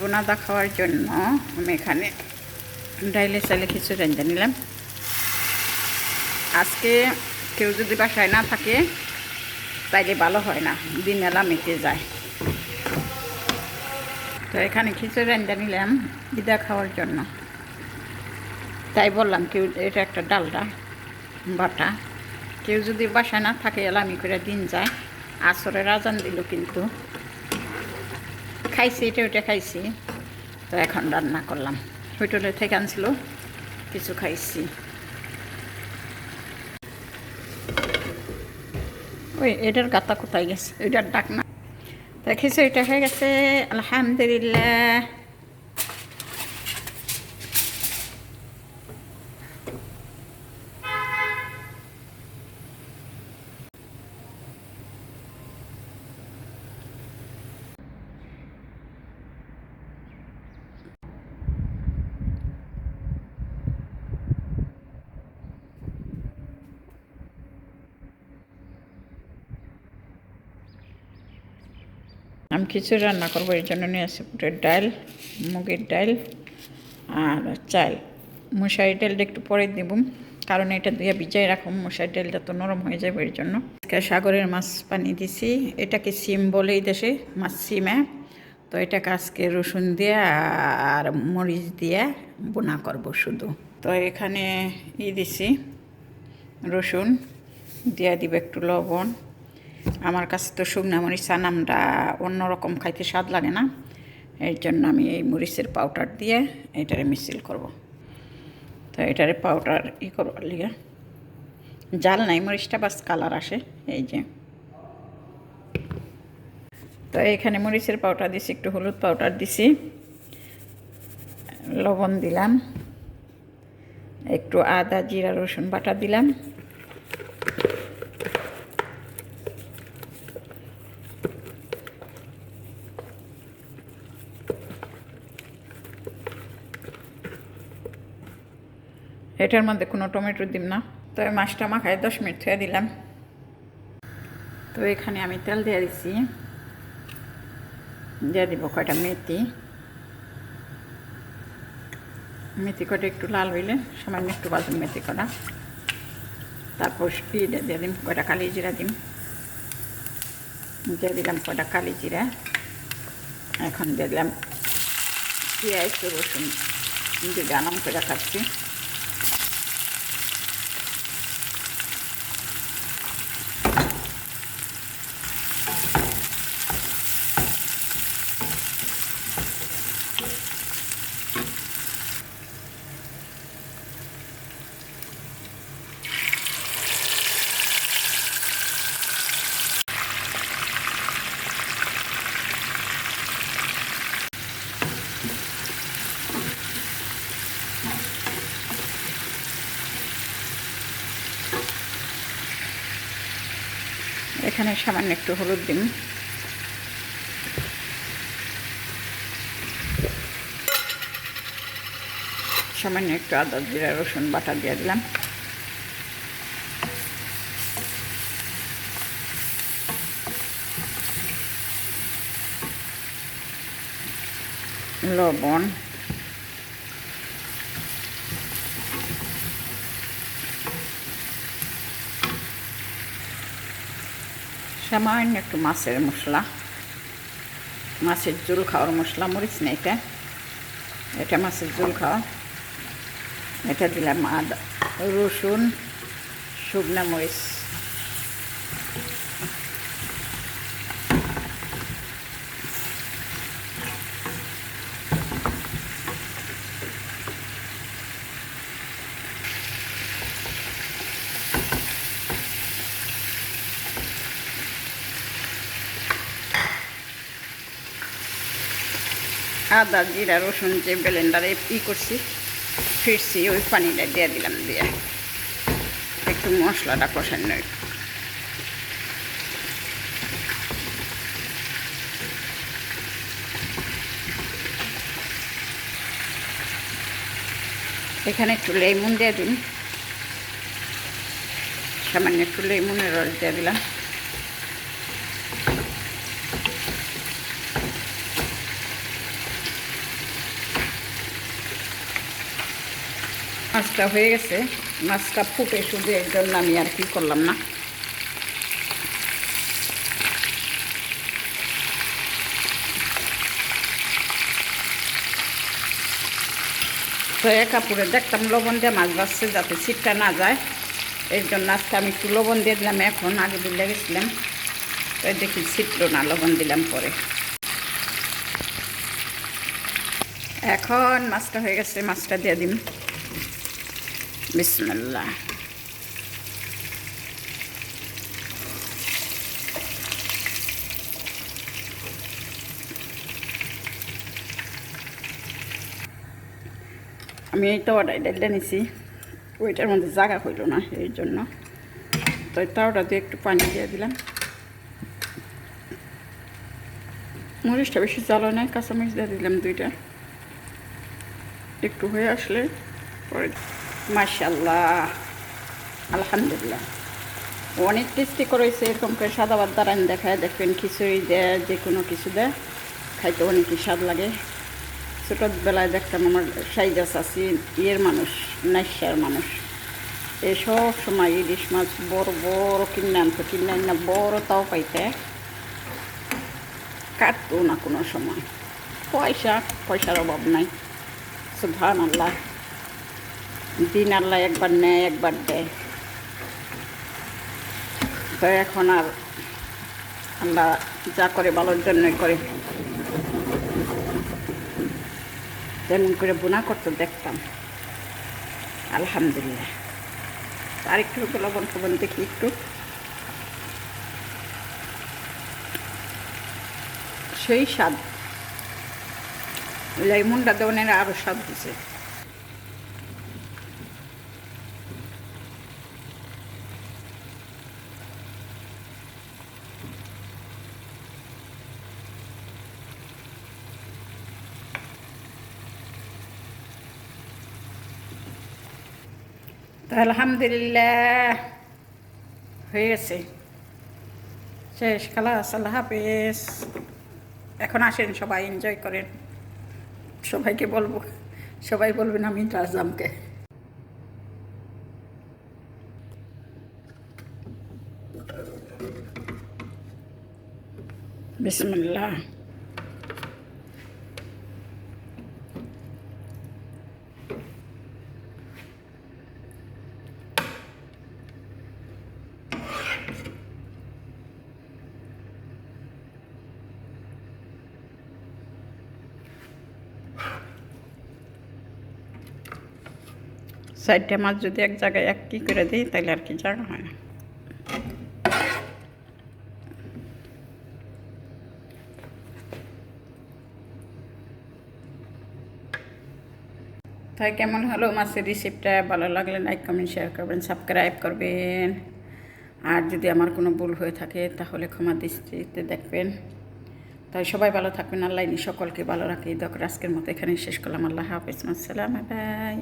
বোনাদা খাওয়ার জন্য। আমি এখানে ডাইলে চাইলে খিচুড়ি রান্না নিলাম। আজকে কেউ যদি বাসায় না থাকে, তাইলে ভালো হয় না দিন দিনেলা মেটে যায়। তো এখানে খিচুড়ি রান্না নিলাম ইদা খাওয়ার জন্য। তাই বললাম কেউ এটা একটা ডালটা বাটা। কেউ যদি বাসায় না থাকে, এলামি করে দিন যায়। আসরের আজান দিল কিন্তু। খাইছি এটা ওটা খাইছি। তো এখন রান্না করলাম। হোটেলে থেকে আনছিল, কিছু খাইছি। ওই, এটার গাতা কোথায় গেছে? ওইটার ডাক না তা খিচুড়িটা হয়ে গেছে, আলহামদুলিল্লাহ। আমি খিচুড়ি রান্না করব, এই জন্য নিয়ে আসি বুটের ডাল, মুগের ডাল আর চাল। মশারি ডালটা একটু পরে দেব, কারণ এটা দিয়ে ভিজাই রাখুন মশারি ডালটা তো নরম হয়ে যাবে এর জন্য। আজকে সাগরের মাছ পানি দিছি, এটাকে সিম বলে এই দেশে, মাছ সিমে। তো এটাকে আজকে রসুন দিয়ে আর মরিচ দিয়ে বোনা করব শুধু। তো এখানে ই দিছি, রসুন, দিয়ে দিব একটু লবণ। আমার কাছে তো শুকনা মরিচ সানামটা অন্যরকম খাইতে স্বাদ লাগে না। এর জন্য আমি এই মরিচের পাউডার দিয়ে এটারে মিছিল করব। তো এটারে পাউডার ই করবার লিগে জাল নাই, মরিচটা বাস কালার আসে, এই যে। তো এখানে মরিচের পাউডার দিছি, একটু হলুদ পাউডার দিছি, লবণ দিলাম, একটু আদা, জিরা, রসুন বাটা দিলাম। এটার মধ্যে কোনো টমেটো দিম না। তো মাছটা মাখায় দশ মিনিট থুয়ে দিলাম। তো এখানে আমি তেল দিয়ে দিছি। দিয়ে দিব কয়টা মেথি। মেথি কটা একটু লাল হইলে সামান্য একটু বাজুন মেথি কটা তারপর ইয়ে দিয়ে দিম কয়টা কালি জিরা দিম। দিয়ে দিলাম কয়টা কালি জিরা। এখন দিয়ে দিলাম পেঁয়াজ রসুন। দিয়ে আনাম করে খাচ্ছি এখানে সামান্য একটু হলুদ দিন। সামান্য একটু আদা জিরা রসুন বাটা দিয়ে দিলাম। লবণ সামান্য একটু মাছের মশলা। মাছের ঝোল খাওয়ার মশলা, মরিচ না এটা এটা মাছের জুল খাওয়া। এটা দিলাম আদা, রসুন, শুকনা মরিচ। আদা, জিরা, রসুন যে ব্লেন্ডারে ই করছি, ফিরছি, ওই পানিটা দিয়ে দিলাম দিয়ে। একটু মশলাটা কষানো এখানে একটু লেমন দিয়ে দিন। সামান্য একটু লেমনের রস দিয়ে দিলাম। মাছটা হয়ে গেছে। মাছটা ফুটে শুধু এর জন্য আমি আর কি করলাম না। তো এক কাপড়ে দেখতাম লবণ দিয়ে মাছ বাসছে যাতে ছিটটা না যায়। এর জন্য আজকে আমি একটু লবণ দিয়ে দিলাম, এখন আগে দিলে গেছিলাম তো দেখি ছিটলো না, লবণ দিলাম পরে। এখন মাছটা হয়ে গেছে, মাছটা দিয়ে দিন বিসমিল্লাহ আমি এই তাওয়াটা ডাইলে নিছি। ওইটার মধ্যে জায়গা হইল না, এই জন্য। তো তাওয়াটা দিয়ে একটু পানি দিয়ে দিলাম। মরিচটা বেশি জ্বালো নাই, কাঁচামরিচ দিয়ে দিলাম দুইটা। একটু হয়ে আসলে পরে মাশাল্লাহ আলহামদুলিল্লাহ। অনেক টেস্টি করেছে, এরকম করে সাদা ভাত দাঁড়ান দেখায়, দেখবেন খিচুড়ি দেয় যে কোনো কিছু দেয় খাইতে অনেকই স্বাদ লাগে। ছোটোবেলায় দেখতাম আমার সাইজাস আছি ইয়ের মানুষ নাইশার মানুষ। এই সব সময় ইলিশ মাছ বড় বড় কিনে আনতো, কিনে না বড় তাও পাইতে। কাটতো না কোনো সময়। পয়সা, পয়সার অভাব নাই। সুভান আল্লাহ দিন আল্লাহ একবার নেয়, একবার দেয়। তো এখন আর আল্লাহ যা করে ভালোর জন্যই করে। যেমন করে বোনা করতো দেখতাম। আলহামদুলিল্লাহ। আর একটু লবণ টবণ দেখি একটু। সেই স্বাদ। লেমনটা দেওয়ানের আরও স্বাদ হয়েছে তো আলহামদুলিল্লাহ। হয়ে গেছে। শেষ খালাস আল্লাহ হাফেজ। এখন আসেন সবাই এনজয় করেন। সবাইকে বলব, সবাই বলবেন আমি রাজদামকে বিসমুল্লাহ। চারটে মাছ যদি এক জায়গায় এক কি করে দিই, তাহলে আর কি জায়গা হয় তাই কেমন হলো মাছের রেসিপিটা ভালো লাগলে লাইক কমেন্ট শেয়ার করবেন সাবস্ক্রাইব করবেন। আর যদি আমার কোনো ভুল হয়ে থাকে, তাহলে ক্ষমা দৃষ্টিতে দেখবেন। তাই সবাই ভালো থাকবেন, আল্লাহ সকলকে ভালো রাখি। দরকার আজকের মতো এখানে শেষ করলাম। আল্লাহ হাফিজ। আসসালাম বাই